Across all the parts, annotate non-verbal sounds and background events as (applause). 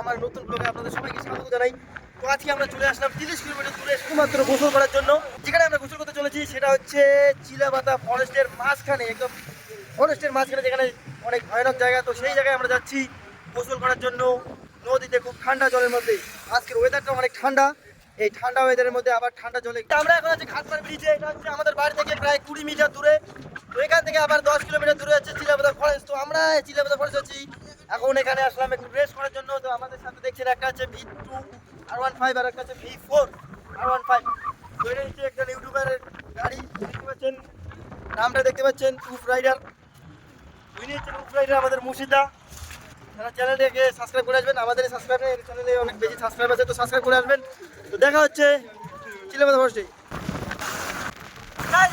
আমার নতুন ব্লগে আপনাদের সবাইকে স্বাগত জানাই। তো আজকে আমরা চলে আসলাম তিরিশ কিলোমিটার দূরে শুধুমাত্র গোসল করার জন্য। যেখানে আমরা গোসল করতে চলেছি, সেটা হচ্ছে চিলাপাতা ফরেস্টের মাঝখানে, একদম ফরেস্টের মাঝখানে, যেখানে অনেক ভয়ানক জায়গা। তো সেই জায়গায় আমরা যাচ্ছি গোসল করার জন্য। নদীতে খুব ঠান্ডা জলের মধ্যে। আজকের ওয়েদারটা অনেক ঠান্ডা। এই ঠান্ডা ওয়েদারের মধ্যে আবার ঠান্ডা জলে আমরা এখন আছি ঘাটপাড় ব্রিজে এটা হচ্ছে আমাদের বাড়ি থেকে প্রায় কুড়ি মিটার দূরে। তো এখান থেকে আবার দশ কিলোমিটার দূরে হচ্ছে চিলাপাতা ফরেস্ট তো আমরা চিলাপাতা ফরেস্ট আছি। এখন এখানে আসলাম একটু রেস্ট করার জন্য। তো আমাদের সাথে দেখছেন একটা আছে V two R one five আর একটা আছে V four R one five তো এটা একজন ইউটিউবারের গাড়ি। দেখতে পাচ্ছেন? নামটা দেখতে পাচ্ছেন? উফ রাইডার। উনি হচ্ছেন উফ রাইডার আমাদের মুর্শিদা। তারা চ্যানেলটাকে সাবস্ক্রাইব করে আসবেন, আমাদের সাবস্ক্রাইব নেই চ্যানেলে অনেক বেশি সাবস্ক্রাইব আছে, তো সাবস্ক্রাইব করে আসবেন। তো দেখা হচ্ছে চিলাপাতা ফরেস্টে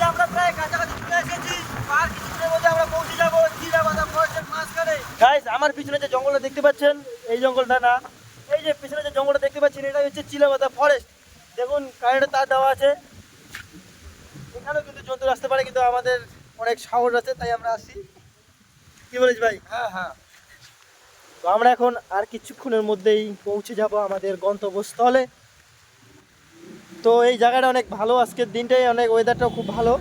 আমরা প্রায় কাছাকাছি চলে এসেছি আর কিছুদিনের মধ্যে আমরা পৌঁছে যাব চিলাপাতা ফরেস্টের গাইজ আমার পিছনে যে জঙ্গলটা দেখতে পাচ্ছেন এই জঙ্গলটা না এই যে পিছনে যে জঙ্গলটা দেখতে পাচ্ছেন এটা হচ্ছে চিলাপাতা ফরেস্ট দেখুন কারেন্টের তার দেওয়া আছে। এখানেও কিন্তু জন্তু আসতে পারে কিন্তু আমাদের অনেক সাহস আছে তাই আমরা আসি কি বলিস ভাই? হ্যাঁ হ্যাঁ। তো আমরা এখন আর কিছুক্ষণের মধ্যেই পৌঁছে যাব আমাদের গন্তব্যস্থলে। তো এই জায়গাটা অনেক ভালো আজকের দিনটাই অনেক ওয়েদারটাও খুব ভালো।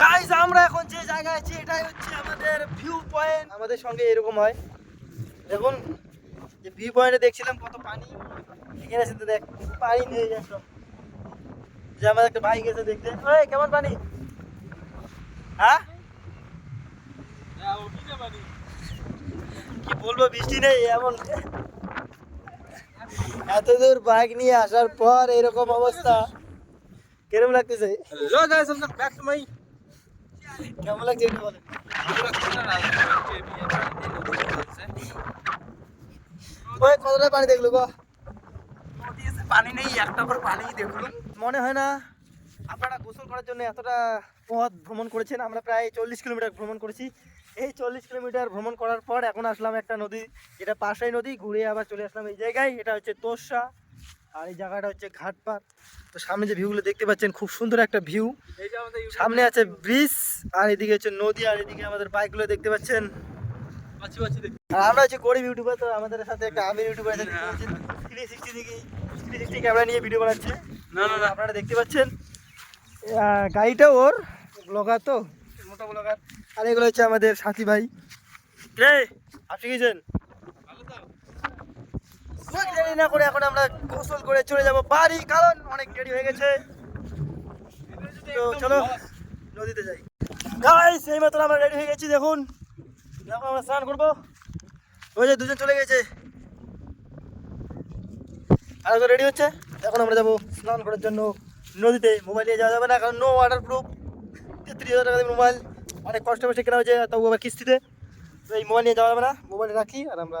গাইস আমরা এখন যে জায়গায় আছি এটাই হচ্ছে আমাদের ভিউ পয়েন্ট আমাদের সঙ্গে এরকম হয়। দেখুন যে ভিউ পয়েন্টে দেখছিলাম কত পানি। এখানে এসে তো দেখ পানি নেই একদম যে আমাদের একটা বাইক এসে দেখতে। ওই কেমন পানি? হ্যাঁ? কি বলব বৃষ্টি নেই এমন। এত দূর বাইক নিয়ে আসার পর এরকম অবস্থা। কিরম লাগতেছে? Hello guys, welcome back to my কেমন লাগছে একটু বলেন? ওই কতটা পানি দেখল গো? পানি নেই একটা করে পানি দেখুন। মনে হয় না আপনারা গোসল করার জন্য এতটা পথ ভ্রমণ করেছেন আমরা প্রায় চল্লিশ কিলোমিটার ভ্রমণ করেছি। এই চল্লিশ কিলোমিটার ভ্রমণ করার পর এখন আসলাম একটা নদী যেটা পাশেই নদী ঘুরে আবার চলে আসলাম এই জায়গায় এটা হচ্ছে তোরসা। আর এই জায়গাটা হচ্ছে ঘাটপাড় তো সামনে যে ভিউগুলো দেখতে পাচ্ছেন খুব সুন্দর একটা ভিউ সামনে আছে ব্রিজ আর এদিকে হচ্ছে নদী আর এদিকে আমাদের বাইকগুলো দেখতে পাচ্ছেন। আর আমরা হচ্ছে গরিব ইউটিউবার তো আমাদের সাথে একটা আমির ইউটিউবার আছে থ্রি সিক্সটি থেকে থ্রি সিক্সটি ক্যামেরা নিয়ে ভিডিও বানাচ্ছে। না না আপনারা দেখতে পাচ্ছেন। গাড়িটা ওর ব্লগার তো মোটা ব্লগার আর এগুলো হচ্ছে আমাদের সাথী ভাই। রে আপনি গেছেন দেরি না করে এখন আমরা গোসল করে চলে যাব। বাড়ি, কারণ অনেক দেরি হয়ে গেছে। তো চলো, নদীতে যাই। গাইস এই মাত্র আমরা রেডি হয়ে গেছি, দেখুন। এখন আমরা স্নান করব। ওই যে দুজন চলে গেছে। আর রেডি হচ্ছে। এখন আমরা যাব স্নান করার জন্য নদীতে। মোবাইল নিয়ে যাওয়া যাবে না, কারণ নো ওয়াটার প্রুফ তেত্রিশ হাজার টাকা দিয়ে মোবাইল, অনেক কষ্ট কষ্টে কেনা হয়েছে তবু আবার কিস্তিতে। তো এই মোবাইল নিয়ে যাওয়া যাবে না। মোবাইল রাখি আর আমরা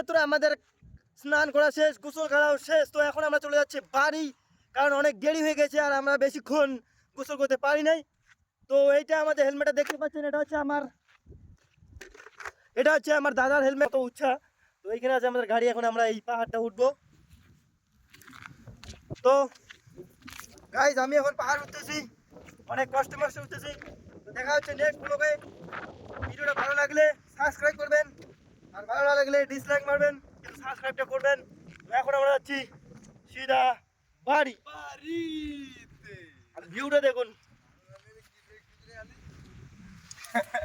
গাইজ আমাদের স্নান করা শেষ, গোসল করাও শেষ। তো এখন আমরা চলে যাচ্ছি বাড়ি, কারণ অনেক দেরি হয়ে গেছে আর আমরা বেশিক্ষণ গোসল করতে পারি নাই। তো এইটা আমাদের হেলমেটটা দেখতে পাচ্ছেন, এটা হচ্ছে আমার এটা হচ্ছে আমার দাদার হেলমেট তো উচ্ছা। তো এইখানে আছে আমাদের গাড়ি, এখন আমরা এই পাহাড়টা উঠবো। তো গাইজ আমি এখন পাহাড় উঠতেছি। অনেক কষ্ট কষ্ট উঠতেছি। দেখা হচ্ছে নেক্সট ব্লগে ভিডিওটা ভালো লাগলে সাবস্ক্রাইব করবেন। আর ভালো না লাগলে ডিসলাইক মারবেন সাবস্ক্রাইবটা করবেন। এখন আমরা যাচ্ছি সিধা বাড়ি। আর ভিউটা দেখুন। (laughs)